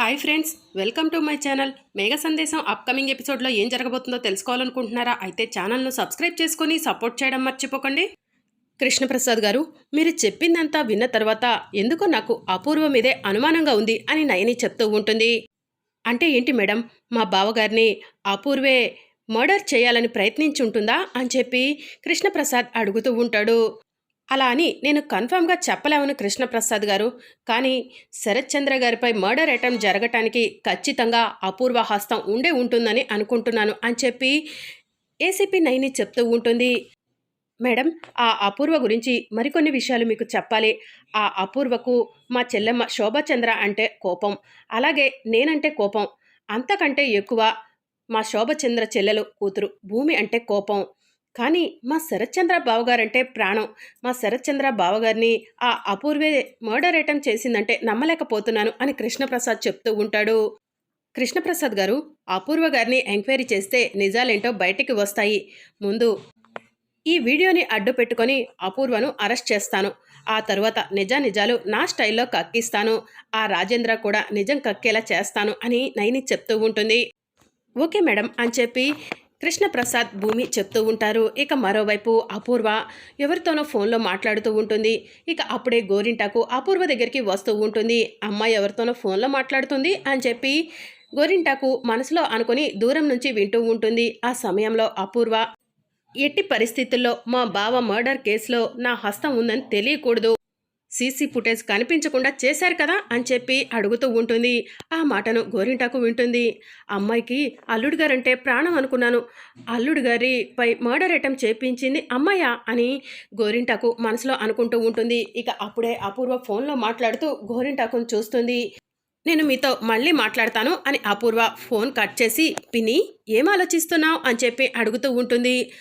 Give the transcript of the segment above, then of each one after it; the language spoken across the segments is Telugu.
Hi friends welcome to my channel. Megha Sandesam upcoming ఎపిసోడ్లో ఏం జరగబోతుందో తెలుసుకోవాలనుకుంటున్నారా? అయితే ఛానల్ను సబ్స్క్రైబ్ చేసుకుని సపోర్ట్ చేయడం మర్చిపోకండి. కృష్ణప్రసాద్ గారు మీరు చెప్పిందంతా విన్న తర్వాత ఎందుకో నాకు అపూర్వ మీదే అనుమానంగా ఉంది అని నయని చెప్తూ ఉంటుంది. అంటే ఏంటి మేడం? మా బావగారిని అపూర్వే మర్డర్ చేయాలని ప్రయత్నించుంటుందా అని చెప్పి కృష్ణప్రసాద్ అడుగుతూ ఉంటాడు. అలా అని నేను కన్ఫామ్గా చెప్పలేమను కృష్ణప్రసాద్ గారు. కానీ శరత్చంద్ర గారిపై మర్డర్ అటెంప్ట్ జరగటానికి ఖచ్చితంగా అపూర్వ హస్తం ఉండే ఉంటుందని అనుకుంటున్నాను అని చెప్పి ఏసీపీ నైని చెప్తూ ఉంటుంది. మేడం ఆ అపూర్వ గురించి మరికొన్ని విషయాలు మీకు చెప్పాలి. ఆ అపూర్వకు మా చెల్లెమ్మ శోభచంద్ర అంటే కోపం. అలాగే నేనంటే కోపం. అంతకంటే ఎక్కువ మా శోభచంద్ర చెల్లెలు కూతురు భూమి అంటే కోపం. కానీ మా శరత్చంద్ర బావగారంటే ప్రాణం. మా శరత్చంద్ర బావగారిని ఆ అపూర్వే మర్డర్ ఐటమ్ చేసిందంటే నమ్మలేకపోతున్నాను అని కృష్ణప్రసాద్ చెప్తూ ఉంటాడు. కృష్ణప్రసాద్ గారు అపూర్వ గారిని ఎంక్వైరీ చేస్తే నిజాలేంటో బయటికి వస్తాయి. ముందు ఈ వీడియోని అడ్డు పెట్టుకొని అపూర్వను అరెస్ట్ చేస్తాను. ఆ తరువాత నిజానిజాలు నా స్టైల్లో కక్కిస్తాను. ఆ రాజేంద్ర కూడా నిజం కక్కేలా చేస్తాను అని నైని చెప్తూ ఉంటుంది. ఓకే మేడం అని చెప్పి కృష్ణప్రసాద్ భూమి చెప్తూ ఉంటారు. ఇక మరోవైపు అపూర్వ ఎవరితోనో ఫోన్లో మాట్లాడుతూ ఉంటుంది. ఇక అప్పుడే గోరింటాకు అపూర్వ దగ్గరికి వస్తూ ఉంటుంది. అమ్మాయి ఎవరితోనో ఫోన్లో మాట్లాడుతుంది అని చెప్పి గోరింటాకు మనసులో అనుకుని దూరం నుంచి వింటూ ఉంటుంది. ఆ సమయంలో అపూర్వ ఎట్టి పరిస్థితుల్లో మా బావ మర్డర్ కేసులో నా హస్తం ఉందని తెలియకూడదు. సీసీ ఫుటేజ్ కనిపించకుండా చేశారు కదా అని చెప్పి అడుగుతూ ఉంటుంది. ఆ మాటను గోరింటాకు వింటుంది. అమ్మాయికి అల్లుడు గారంటే ప్రాణం అనుకున్నాను. అల్లుడు గారిపై మర్డర్ అటెంప్ట్ చేపించింది అమ్మాయ అని గోరింటాకు మనసులో అనుకుంటూ ఉంటుంది. ఇక అప్పుడే అపూర్వ ఫోన్లో మాట్లాడుతూ గోరింటాకును చూస్తుంది. నేను మీతో మళ్ళీ మాట్లాడతాను అని అపూర్వ ఫోన్ కట్ చేసి పిన్ని ఏం ఆలోచిస్తున్నావు అని చెప్పి అడుగుతూ ఉంటుంది.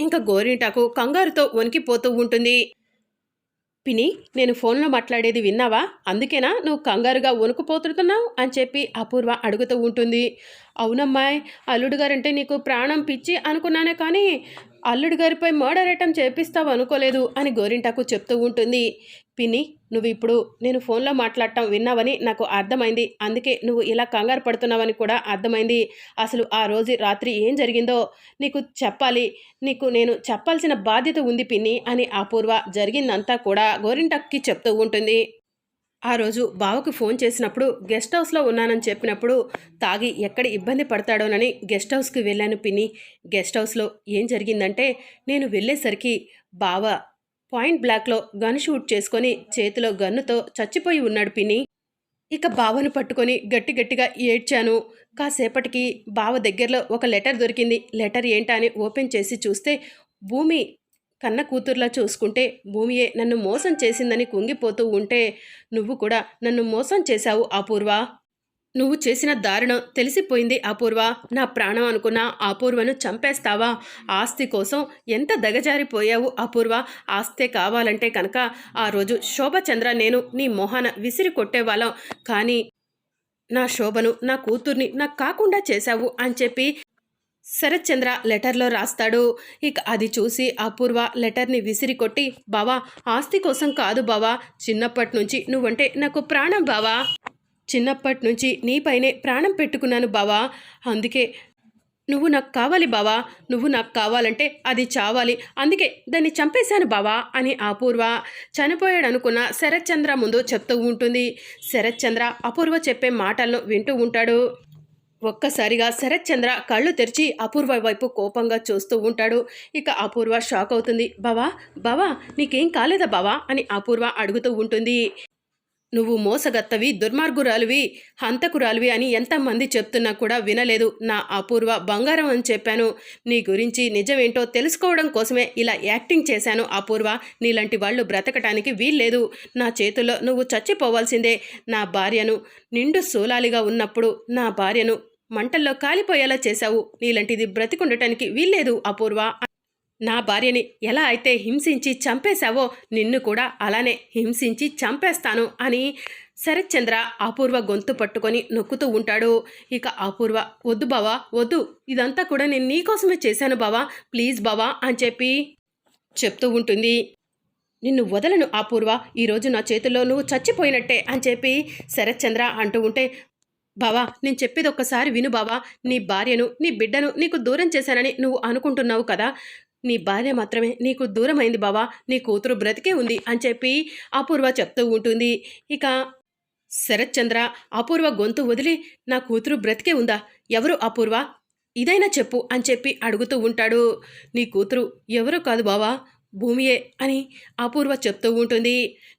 ఇంకా గోరింటాకు కంగారుతో వణికిపోతూ ఉంటుంది. పిని నేను ఫోన్లో మాట్లాడేది విన్నావా? అందుకేనా నువ్వు కంగారుగా వణుకుపోతున్నావు అని చెప్పి అపూర్వ అడుగుతూ ఉంటుంది. అవునమ్మాయ్ అల్లుడు గారంటే నీకు ప్రాణం పిచ్చి అనుకున్నానే కానీ అల్లుడు గారిపై మర్డర్ అటెంప్ట్ చేపిస్తావు అనుకోలేదు అని గోరింటాకు చెప్తూ ఉంటుంది. పిన్ని నువ్వు ఇప్పుడు నేను ఫోన్లో మాట్లాడటం విన్నావని నాకు అర్థమైంది. అందుకే నువ్వు ఇలా కంగారు పడుతున్నావని కూడా అర్థమైంది. అసలు ఆ రోజు రాత్రి ఏం జరిగిందో నీకు చెప్పాలి. నీకు నేను చెప్పాల్సిన బాధ్యత ఉంది పిన్ని అని అపూర్వ జరిగిందంతా కూడా గోరింటక్కి చెప్తూ ఉంటుంది. ఆ రోజు బావకు ఫోన్ చేసినప్పుడు గెస్ట్ హౌస్లో ఉన్నానని చెప్పినప్పుడు తాగి ఎక్కడ ఇబ్బంది పడతాడోనని గెస్ట్ హౌస్కి వెళ్ళాను పిన్ని. గెస్ట్ హౌస్లో ఏం జరిగిందంటే నేను వెళ్ళేసరికి బావ పాయింట్ బ్లాక్లో గన్ షూట్ చేసుకొని చేతిలో గన్నుతో చచ్చిపోయి ఉన్నాడు పిన్ని. ఇక బావను పట్టుకొని గట్టి గట్టిగా ఏడ్చాను. కాసేపటికి బావ దగ్గరలో ఒక లెటర్ దొరికింది. లెటర్ ఏంటా అని ఓపెన్ చేసి చూస్తే భూమి కన్న కూతుర్లా చూసుకుంటే భూమియే నన్ను మోసం చేసిందని కుంగిపోతూ ఉంటే నువ్వు కూడా నన్ను మోసం చేశావు అపూర్వ. నువ్వు చేసిన దారుణం తెలిసిపోయింది అపూర్వ. నా ప్రాణం అనుకున్న అపూర్వను చంపేస్తావా? ఆస్తి కోసం ఎంత దగజారిపోయావు అపూర్వ? ఆస్తే కావాలంటే కనుక ఆ రోజు శోభచంద్ర నేను నీ మొహాన విసిరి కొట్టేవాళ్ళం. కానీ నా శోభను నా కూతుర్ని నాకు కాకుండా చేశావు అని చెప్పి శరత్చంద్ర లెటర్లో రాస్తాడు. ఇక అది చూసి అపూర్వ లెటర్ని విసిరి కొట్టి బావా ఆస్తి కోసం కాదు బావా చిన్నప్పటి నుంచి నువ్వంటే నాకు ప్రాణం బావా. చిన్నప్పటి నుంచి నీపైనే ప్రాణం పెట్టుకున్నాను బావా. అందుకే నువ్వు నాకు కావాలి బావా. నువ్వు నాకు కావాలంటే అది చావాలి. అందుకే దాన్ని చంపేశాను బావా అని అపూర్వ చనిపోయాడనుకున్న శరత్చంద్ర ముందు చెప్తూ ఉంటుంది. శరత్చంద్ర అపూర్వ చెప్పే మాటలను వింటూ ఉంటాడు. ఒక్కసారిగా శరత్ చంద్ర కళ్ళు తెరిచి అపూర్వ వైపు కోపంగా చూస్తూ ఉంటాడు. ఇక అపూర్వ షాక్ అవుతుంది. బావా బావా నీకేం కాలేదా బావా? అని అపూర్వ అడుగుతూ ఉంటుంది. నువ్వు మోసగత్తవి దుర్మార్గురాలివి హంతకురాలివి అని ఎంతమంది చెప్తున్నా కూడా వినలేదు. నా అపూర్వ బంగారం అని చెప్పాను. నీ గురించి నిజమేంటో తెలుసుకోవడం కోసమే ఇలా యాక్టింగ్ చేశాను అపూర్వ. నీలాంటి వాళ్ళు బ్రతకటానికి వీల్లేదు. నా చేతుల్లో నువ్వు చచ్చిపోవాల్సిందే. నా భార్యను నిండు సోలాలిగా ఉన్నప్పుడు నా భార్యను మంటల్లో కాలిపోయేలా చేశావు. నీలాంటిది బ్రతికుండటానికి వీల్లేదు అపూర్వ. నా భార్యని ఎలా అయితే హింసించి చంపేశావో నిన్ను కూడా అలానే హింసించి చంపేస్తాను అని శరత్చంద్ర అపూర్వ గొంతు పట్టుకొని నొక్కుతూ ఉంటాడు. ఇక అపూర్వ వద్దు బావా వద్దు. ఇదంతా కూడా నేను నీకోసమే చేశాను బావా. ప్లీజ్ బావా అని చెప్పి చెప్తూ ఉంటుంది. నిన్ను వదలను అపూర్వ. ఈరోజు నా చేతుల్లో నువ్వు చచ్చిపోయినట్టే అని చెప్పి శరత్చంద్ర అంటూ ఉంటే బావా నేను చెప్పేది ఒక్కసారి విను బావా. నీ భార్యను నీ బిడ్డను నీకు దూరం చేశానని నువ్వు అనుకుంటున్నావు కదా. నీ భార్య మాత్రమే నీకు దూరమైంది బావా. నీ కూతురు బ్రతికే ఉంది అని చెప్పి అపూర్వ చెప్తూ ఉంటుంది. ఇక శరత్చంద్ర అపూర్వ గొంతు వదిలి నా కూతురు బ్రతికే ఉందా? ఎవరు అపూర్వ? ఇదైనా చెప్పు అని చెప్పి అడుగుతూ ఉంటాడు. నీ కూతురు ఎవరు కాదు బావా భూమియే అని అపూర్వ చెప్తూ ఉంటుంది.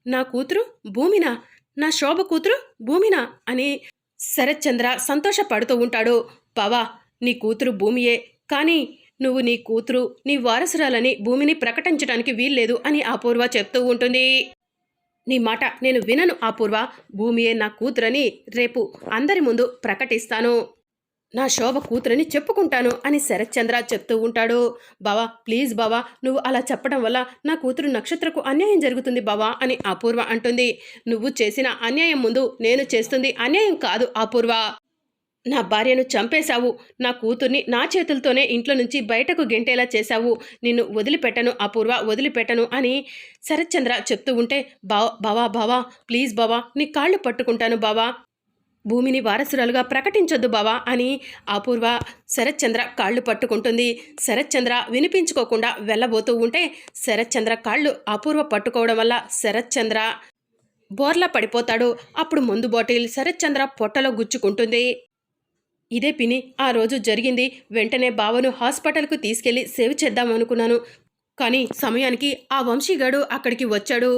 నా కూతురు భూమినా? నా శోభ కూతురు భూమినా? అని శరత్చంద్ర సంతోషపడుతూ ఉంటాడు. పవా నీ కూతురు భూమియే. కానీ నువ్వు నీ కూతురు నీ వారసురాలని భూమిని ప్రకటించడానికి వీల్లేదు అని అపూర్వ చెప్తూ ఉంటుంది. నీ మాట నేను వినను అపూర్వ. భూమియే నా కూతురని రేపు అందరి ముందు ప్రకటిస్తాను. నా శోభ కూతురని చెప్పుకుంటాను అని శరత్చంద్ర చెప్తూ ఉంటాడు. బావా ప్లీజ్ బావా నువ్వు అలా చెప్పడం వల్ల నా కూతురు నక్షత్రకు అన్యాయం జరుగుతుంది బావా అని అపూర్వ అంటుంది. నువ్వు చేసిన అన్యాయం ముందు నేను చేస్తుంది అన్యాయం కాదు అపూర్వ. నా భార్యను చంపేశావు. నా కూతుర్ని నా చేతులతోనే ఇంట్లో నుంచి బయటకు గెంటేలా చేశావు. నిన్ను వదిలిపెట్టను అపూర్వ వదిలిపెట్టను అని శరత్చంద్ర చెప్తూ ఉంటే బావా బావా బావా ప్లీజ్ బావా నీ కాళ్ళు పట్టుకుంటాను బావా. భూమిని వారసురాలుగా ప్రకటించొద్దు బావా అని అపూర్వ శరత్చంద్ర కాళ్ళు పట్టుకుంటుంది. శరత్చంద్ర వినిపించుకోకుండా వెళ్ళబోతూ ఉంటే శరత్చంద్ర కాళ్ళు అపూర్వ పట్టుకోవడం వల్ల శరత్చంద్ర బోర్లా పడిపోతాడు. అప్పుడు ముందు బాటిల్ శరత్చంద్ర పొట్టలో గుచ్చుకుంటుంది. ఇదే పిని ఆ రోజు జరిగింది. వెంటనే బావను హాస్పిటల్కు తీసుకెళ్ళి సేవ్ చేద్దాం అనుకున్నాను. కానీ సమయానికి ఆ వంశీగాడు అక్కడికి వచ్చాడు.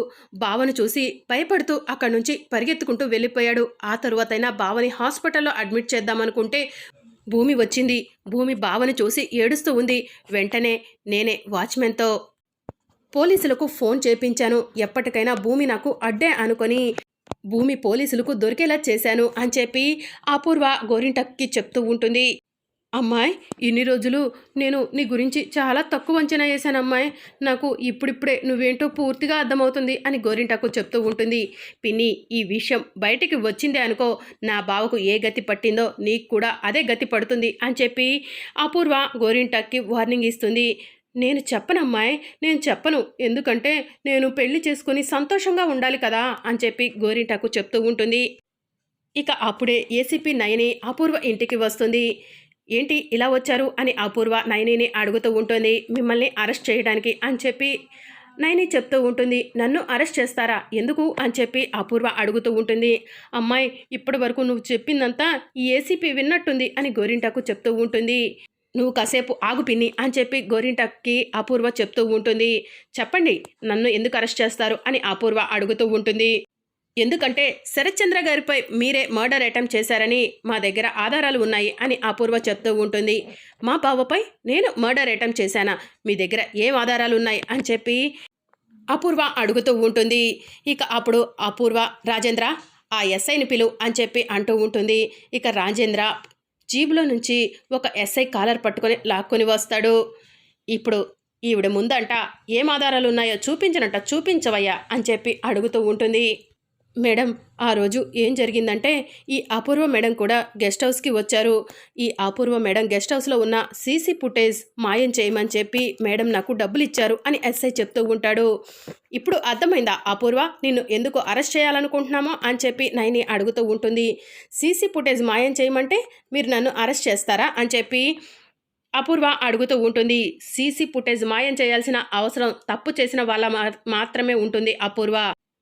బావను చూసి భయపడుతూ అక్కడి నుంచి పరిగెత్తుకుంటూ వెళ్ళిపోయాడు. ఆ తరువాతైనా బావని హాస్పిటల్లో అడ్మిట్ చేద్దామనుకుంటే భూమి వచ్చింది. భూమి బావని చూసి ఏడుస్తూ ఉంది. వెంటనే నేనే వాచ్మెన్తో పోలీసులకు ఫోన్ చేపించాను. ఎప్పటికైనా భూమి నాకు అడ్డే అనుకొని భూమి పోలీసులకు దొరికేలా చేశాను అని చెప్పి అపూర్వ గోరింటక్కి చెప్తూ ఉంటుంది. అమ్మాయి ఇన్ని రోజులు నేను నీ గురించి చాలా తక్కువ అంచనా వేశాను అమ్మాయి. నాకు ఇప్పుడిప్పుడే నువ్వేంటో పూర్తిగా అర్థమవుతుంది అని గోరింటాకు చెప్తూ ఉంటుంది. పిన్ని ఈ విషయం బయటికి వచ్చిందే అనుకో నా బావకు ఏ గతి పట్టిందో నీకు కూడా అదే గతి పడుతుంది అని చెప్పి అపూర్వ గోరింటాక్కి వార్నింగ్ ఇస్తుంది. నేను చెప్పనమ్మాయి నేను చెప్పను. ఎందుకంటే నేను పెళ్ళి చేసుకుని సంతోషంగా ఉండాలి కదా అని చెప్పి గోరింటాకు చెప్తూ ఉంటుంది. ఇక అప్పుడే ఏసీపీ నయని అపూర్వ ఇంటికి వస్తుంది. ఏంటి ఇలా వచ్చారు అని అపూర్వ నయనిని అడుగుతూ ఉంటుంది. మిమ్మల్ని అరెస్ట్ చేయడానికి అని చెప్పి నయని చెప్తూ ఉంటుంది. నన్ను అరెస్ట్ చేస్తారా? ఎందుకు? అని చెప్పి అపూర్వ అడుగుతూ ఉంటుంది. అమ్మాయి ఇప్పటి వరకు నువ్వు చెప్పిందంతా ఈ ఏసీపీ విన్నట్టుంది అని గోరింటాకు చెప్తూ ఉంటుంది. నువ్వు కాసేపు ఆగు పిన్ని అని చెప్పి గోరింటకి అపూర్వ చెప్తూ ఉంటుంది. చెప్పండి నన్ను ఎందుకు అరెస్ట్ చేస్తారు? అని అపూర్వ అడుగుతూ ఉంటుంది. ఎందుకంటే శరత్చంద్ర గారిపై మీరే మర్డర్ అటెంప్ట్ చేశారని మా దగ్గర ఆధారాలు ఉన్నాయి అని అపూర్వ చెప్తూ ఉంటుంది. మా బావపై నేను మర్డర్ అటెంప్ట్ చేశానా? మీ దగ్గర ఏం ఆధారాలు ఉన్నాయి? అని చెప్పి అపూర్వ అడుగుతూ ఉంటుంది. ఇక అప్పుడు అపూర్వ రాజేంద్ర ఆ ఎస్ఐని పిలు అని చెప్పి అంటూ ఉంటుంది. ఇక రాజేంద్ర జీబులో నుంచి ఒక ఎస్ఐ కాలర్ పట్టుకొని లాక్కొని వస్తాడు. ఇప్పుడు ఈవిడ ముందంట ఏం ఆధారాలు ఉన్నాయో చూపించనంట చూపించవయ్యా అని చెప్పి అడుగుతూ ఉంటుంది. మేడం ఆ రోజు ఏం జరిగిందంటే ఈ అపూర్వ మేడం కూడా గెస్ట్ హౌస్కి వచ్చారు. ఈ అపూర్వ మేడం గెస్ట్ హౌస్లో ఉన్న సీసీ ఫుటేజ్ మాయం చేయమని చెప్పి మేడం నాకు డబ్బులు ఇచ్చారు అని ఎస్ఐ చెప్తూ ఉంటాడు. ఇప్పుడు అర్థమైందా అపూర్వ నిన్ను ఎందుకు అరెస్ట్ చేయాలనుకుంటున్నామో అని చెప్పి నైని అడుగుతూ ఉంటుంది. సీసీ ఫుటేజ్ మాయం చేయమంటే మీరు నన్ను అరెస్ట్ చేస్తారా అని చెప్పి అపూర్వ అడుగుతూ ఉంటుంది. సీసీ ఫుటేజ్ మాయం చేయాల్సిన అవసరం తప్పు చేసిన వాళ్ళ మాత్రమే ఉంటుంది అపూర్వ.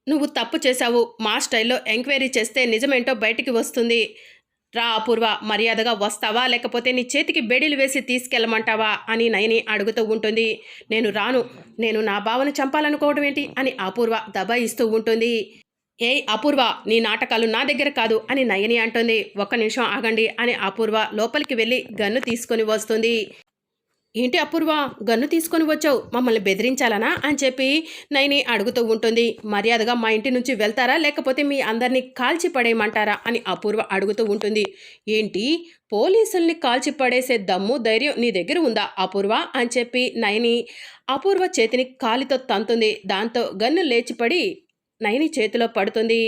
నువ్వు తప్పు చేశావు. మా స్టైల్లో ఎంక్వైరీ చేస్తే నిజమేంటో బయటికి వస్తుంది. రా అపూర్వ మర్యాదగా వస్తావా? లేకపోతే నీ చేతికి బెడీలు వేసి తీసుకెళ్ళమంటావా? అని నయని అడుగుతూ ఉంటుంది. నేను రాను. నేను నా బావను చంపాలనుకోవడం ఏంటి? అని అపూర్వ దబాయిస్తూ ఉంటుంది. ఏయ్ అపూర్వ నీ నాటకాలు నా దగ్గర కాదు అని నయని అంటుంది. ఒక్క నిమిషం ఆగండి అని అపూర్వ లోపలికి వెళ్ళి గన్ను తీసుకొని వస్తుంది. ఏంటి అపూర్వ? గన్ను తీసుకొని వచ్చావు. మమ్మల్ని బెదిరించాలనా? అని చెప్పి నైని అడుగుతూ ఉంటుంది. మర్యాదగా మా ఇంటి నుంచి వెళ్తారా? లేకపోతే మీ అందరినీ కాల్చి పడేయమంటారా అని అపూర్వ అడుగుతూ ఉంటుంది. ఏంటి? పోలీసుల్ని కాల్చి పడేసే దమ్ము ధైర్యం నీ దగ్గర ఉందా అపూర్వ? అని చెప్పి నయని అపూర్వ చేతిని కాలితో తంతుంది. దాంతో గన్ను లేచిపడి నయని చేతిలో పడుతుంది.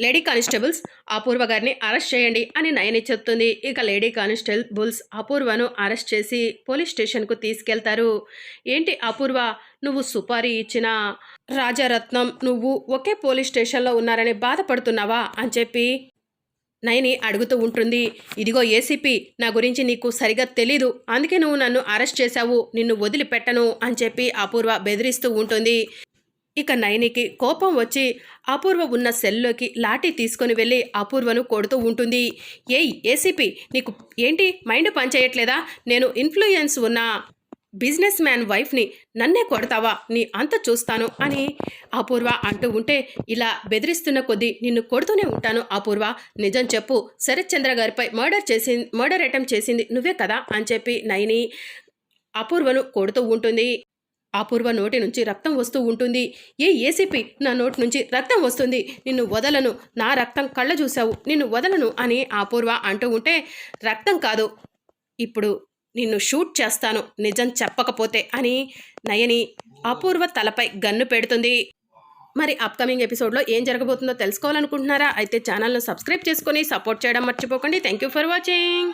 లేడీ కానిస్టేబుల్స్ అపూర్వ గారిని అరెస్ట్ చేయండి అని నయని చెప్తుంది. ఇక లేడీ కానిస్టేబుల్స్ అపూర్వను అరెస్ట్ చేసి పోలీస్ స్టేషన్కు తీసుకెళ్తారు. ఏంటి అపూర్వ? నువ్వు సుపారీ ఇచ్చిన రాజారత్నం నువ్వు ఒకే పోలీస్ స్టేషన్లో ఉన్నారని బాధపడుతున్నావా? అని చెప్పి నయని అడుగుతూ ఉంటుంది. ఇదిగో ఏసీపీ నా గురించి నీకు సరిగా తెలీదు. అందుకే నువ్వు నన్ను అరెస్ట్ చేశావు. నిన్ను వదిలిపెట్టను అని చెప్పి అపూర్వ బెదిరిస్తూ ఉంటుంది. ఇక నయనికి కోపం వచ్చి అపూర్వ ఉన్న సెల్లోకి లాఠీ తీసుకొని వెళ్ళి అపూర్వను కొడుతూ ఉంటుంది. ఏయ్ ఏసీపీ నీకు ఏంటి? మైండ్ పనిచేయట్లేదా? నేను ఇన్ఫ్లుయెన్స్ ఉన్న బిజినెస్ మ్యాన్ వైఫ్ని నన్నే కొడతావా? నీ అంత చూస్తాను అని అపూర్వ అంటూ ఉంటే ఇలా బెదిరిస్తున్న కొద్దీ నిన్ను కొడుతూనే ఉంటాను అపూర్వ. నిజం చెప్పు. శరత్ చంద్ర గారిపై మర్డర్ చేసి మర్డర్ అటెంప్ట్ చేసింది నువ్వే కదా అని చెప్పి నయని అపూర్వను కొడుతూ ఉంటుంది. అపూర్వ నోటి నుంచి రక్తం వస్తూ ఉంటుంది. ఏ ఏసీపీ నా నోటి నుంచి రక్తం వస్తుంది? నిన్ను వదలను. నా రక్తం కళ్ళ చూశావు. నిన్ను వదలను అని అపూర్వ అంటూ ఉంటే రక్తం కాదు. ఇప్పుడు నిన్ను షూట్ చేస్తాను. నిజం చెప్పకపోతే అని నయని అపూర్వ తలపై గన్ను పెడుతుంది. మరి అప్కమింగ్ ఎపిసోడ్లో ఏం జరగబోతుందో తెలుసుకోవాలనుకుంటున్నారా? అయితే ఛానల్ను సబ్స్క్రైబ్ చేసుకొని సపోర్ట్ చేయడం మర్చిపోకండి. Thank you for watching